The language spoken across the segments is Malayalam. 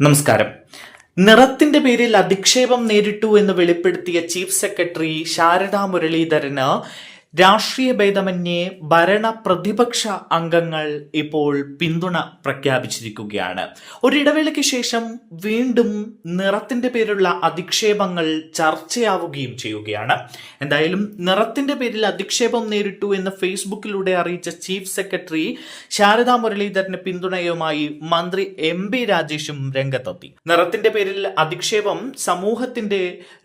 നമസ്കാരം. നിറത്തിന്റെ പേരിൽ അധിക്ഷേപം നേരിട്ടു എന്ന് വെളിപ്പെടുത്തിയ ചീഫ് സെക്രട്ടറി ശാരദാ മുരളീധരന് രാഷ്ട്രീയ ഭേദമന്യേ ഭരണ പ്രതിപക്ഷ അംഗങ്ങൾ ഇപ്പോൾ പിന്തുണ പ്രഖ്യാപിച്ചിരിക്കുകയാണ്. ഒരിടവേളയ്ക്ക് ശേഷം വീണ്ടും നിറത്തിന്റെ പേരിലുള്ള അധിക്ഷേപങ്ങൾ ചർച്ചയാവുകയും ചെയ്യുകയാണ്. എന്തായാലും നിറത്തിന്റെ പേരിൽ അധിക്ഷേപം നേരിട്ടു എന്ന് ഫേസ്ബുക്കിലൂടെ അറിയിച്ച ചീഫ് സെക്രട്ടറി ശാരദാ മുരളീധരന് പിന്തുണയുമായി മന്ത്രി എം ബി രാജേഷും രംഗത്തെത്തി. നിറത്തിന്റെ പേരിൽ അധിക്ഷേപം സമൂഹത്തിന്റെ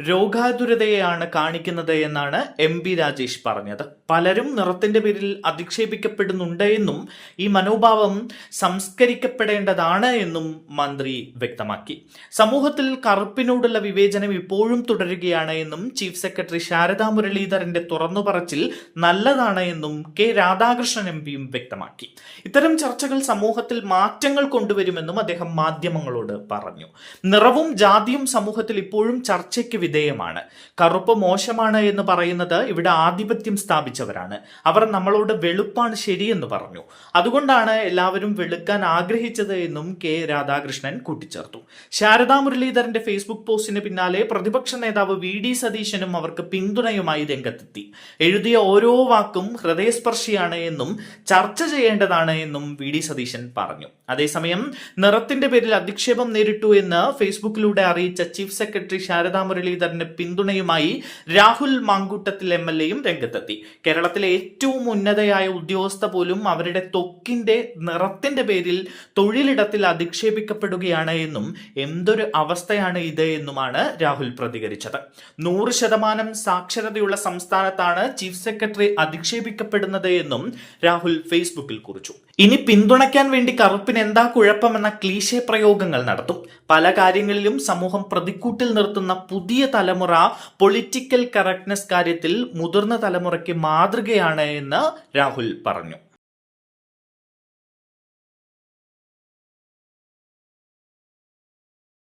രോഗാതുരതയെയാണ് കാണിക്കുന്നത് എന്നാണ് എം ബി രാജേഷ് പറഞ്ഞത്. പലരും നിറത്തിന്റെ പേരിൽ അധിക്ഷേപിക്കപ്പെടുന്നുണ്ട് എന്നും ഈ മനോഭാവം സംസ്കരിക്കപ്പെടേണ്ടതാണ് എന്നും മന്ത്രി വ്യക്തമാക്കി. സമൂഹത്തിൽ കറുപ്പിനോടുള്ള വിവേചനം ഇപ്പോഴും തുടരുകയാണ് എന്നും ചീഫ് സെക്രട്ടറി ശാരദാ മുരളീധരന്റെ തുറന്നു പറച്ചിൽ നല്ലതാണ് എന്നും കെ രാധാകൃഷ്ണൻ എം പിയും വ്യക്തമാക്കി. ഇത്തരം ചർച്ചകൾ സമൂഹത്തിൽ മാറ്റങ്ങൾ കൊണ്ടുവരുമെന്നും അദ്ദേഹം മാധ്യമങ്ങളോട് പറഞ്ഞു. നിറവും ജാതിയും സമൂഹത്തിൽ ഇപ്പോഴും ചർച്ചയ്ക്ക് വിധേയമാണ്. കറുപ്പ് മോശമാണ് എന്ന് പറയുന്നത് ഇവിടെ ആധിപത്യം സ്ഥാപിച്ചവരാണ്. അവർ നമ്മളോട് വെളുപ്പാണ് ശരിയെന്ന് പറഞ്ഞു. അതുകൊണ്ടാണ് എല്ലാവരും വെളുക്കാൻ ആഗ്രഹിച്ചത് എന്നും കെ രാധാകൃഷ്ണൻ കൂട്ടിച്ചേർത്തു. ശാരദാ മുരളീധരന്റെ ഫേസ്ബുക്ക് പോസ്റ്റിന് പിന്നാലെ പ്രതിപക്ഷ നേതാവ് വി ഡി സതീശനും അവർക്ക് പിന്തുണയുമായി രംഗത്തെത്തി. എഴുതിയ ഓരോ വാക്കും ഹൃദയസ്പർശിയാണ് എന്നും ചർച്ച ചെയ്യേണ്ടതാണ് എന്നും വി ഡി സതീശൻ പറഞ്ഞു. അതേസമയം നിറത്തിന്റെ പേരിൽ അധിക്ഷേപം നേരിട്ടു എന്ന് ഫേസ്ബുക്കിലൂടെ അറിയിച്ച ചീഫ് സെക്രട്ടറി ശാരദാ മുരളീധരന് പിന്തുണയുമായി രാഹുൽ മാങ്കൂട്ടത്തിൽ എം എൽ എയും രംഗത്തെത്തി. കേരളത്തിലെ ഏറ്റവും ഉന്നതയായ ഉദ്യോഗസ്ഥ പോലും അവരുടെ തൊക്കിന്റെ നിറത്തിന്റെ പേരിൽ തൊഴിലിടത്തിൽ അധിക്ഷേപിക്കപ്പെടുകയാണ് എന്നും എന്തൊരു അവസ്ഥയാണ് ഇത് എന്നുമാണ് രാഹുൽ പ്രതികരിച്ചത്. നൂറ് ശതമാനം സാക്ഷരതയുള്ള സംസ്ഥാനത്താണ് ചീഫ് സെക്രട്ടറി അധിക്ഷേപിക്കപ്പെടുന്നത് എന്നും രാഹുൽ ഫേസ്ബുക്കിൽ കുറിച്ചു. ഇനി പിന്തുണയ്ക്കാൻ വേണ്ടി കറുപ്പിന് എന്താ കുഴപ്പമെന്ന ക്ലീശേ പ്രയോഗങ്ങൾ നടത്തും. പല കാര്യങ്ങളിലും സമൂഹം പ്രതിക്കൂട്ടിൽ നിർത്തുന്ന പുതിയ തലമുറ പൊളിറ്റിക്കൽ കറക്റ്റ്നെസ് കാര്യത്തിൽ മുതിർന്ന തലമുറയ്ക്ക് മാതൃകയാണ് എന്ന് രാഹുൽ പറഞ്ഞു.